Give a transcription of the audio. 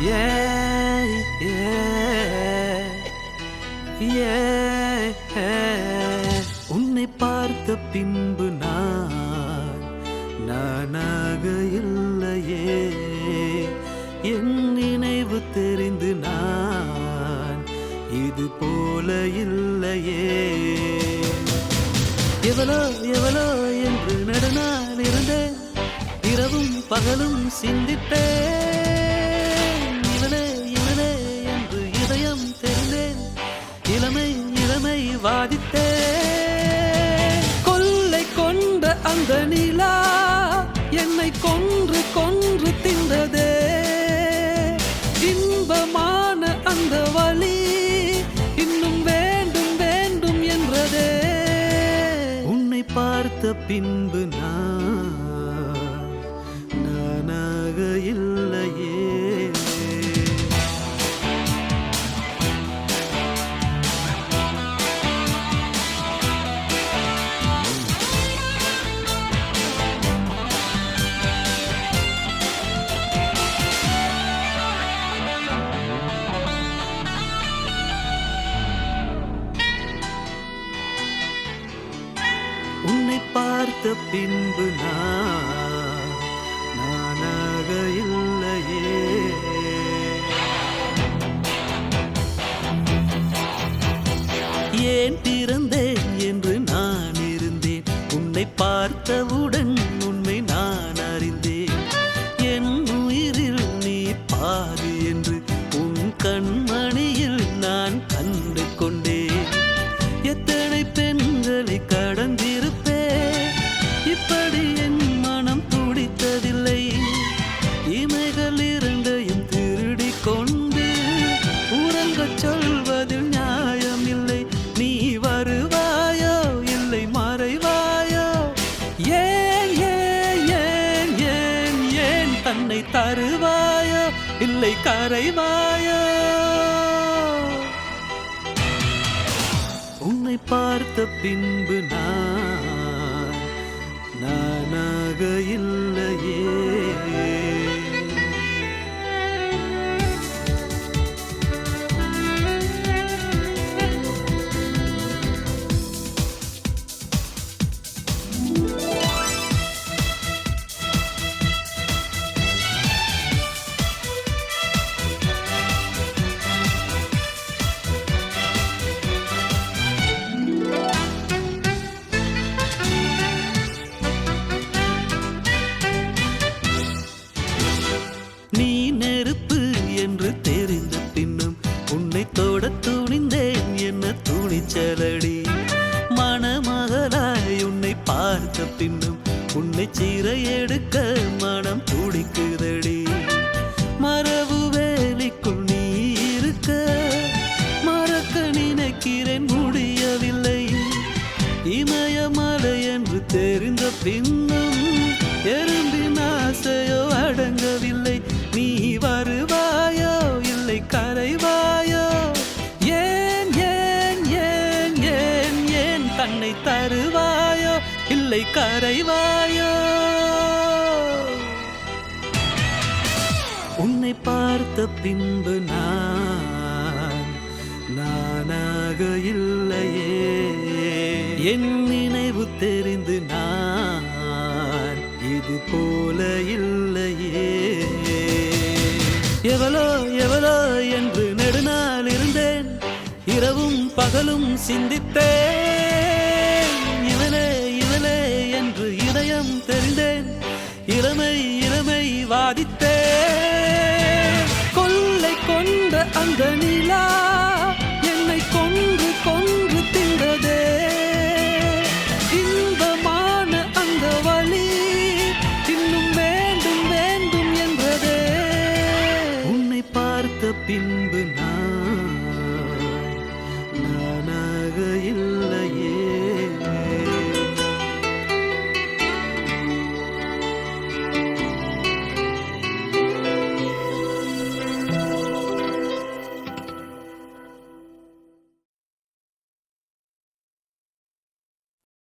Yeah, போல இல்லையே. எவளோ எவளோ என்று நடுநாள் இருந்தேன். இரவும் பகலும் சிந்தித்தேன். இவளே இவளே என்று இதயம் தெரிந்தேன். இளமை இளமை வாதித்தேன். கொள்ளை கொண்ட அந்த நிலா என்னை கொன்று கொன்று தின்றதே. இன்பமான அந்த வழி பார்த்த பின்பு நான் நானாக இல்லை பார்த்த பின்பு நான் நானாக இல்லையே. ஏன் பிறந்தேன் என்று நான் இருந்தேன்? உன்னை பார்த்தவுடன் தருவாயோ? இல்லை கரைவாயோ? உன்னை பார்த்த பின்பு நான் நானாக இல்லை. தொட துணிந்தேன். என்ன துணிச்சலடி? மணமகளாய் உன்னை பார்த்த பின்னும் உன்னை சீரை எடுக்க மனம் துடிக்குதடி. மரபு வேலிக்குள் நீ இருக்க. மறக்க நினைக்கிறேன் முடியவில்லை. இமயமலை என்று தெரிந்த பின்னும் எறும்பின் ஆசையோ அடங்கவில்லை. நீ வருவ இல்லை கரைவாயோ? உன்னை பார்த்த பின்பு நான் நானாக இல்லையே. என் நினைவு தெரிந்து நான் இது போல இல்லையே. எவளோ எவளோ என்று நெடுநாள் இருந்தேன் இரவும் பகலும் சிந்தித்தேன். வாதித்தே கொள்ளை கொண்ட அந்த நிலா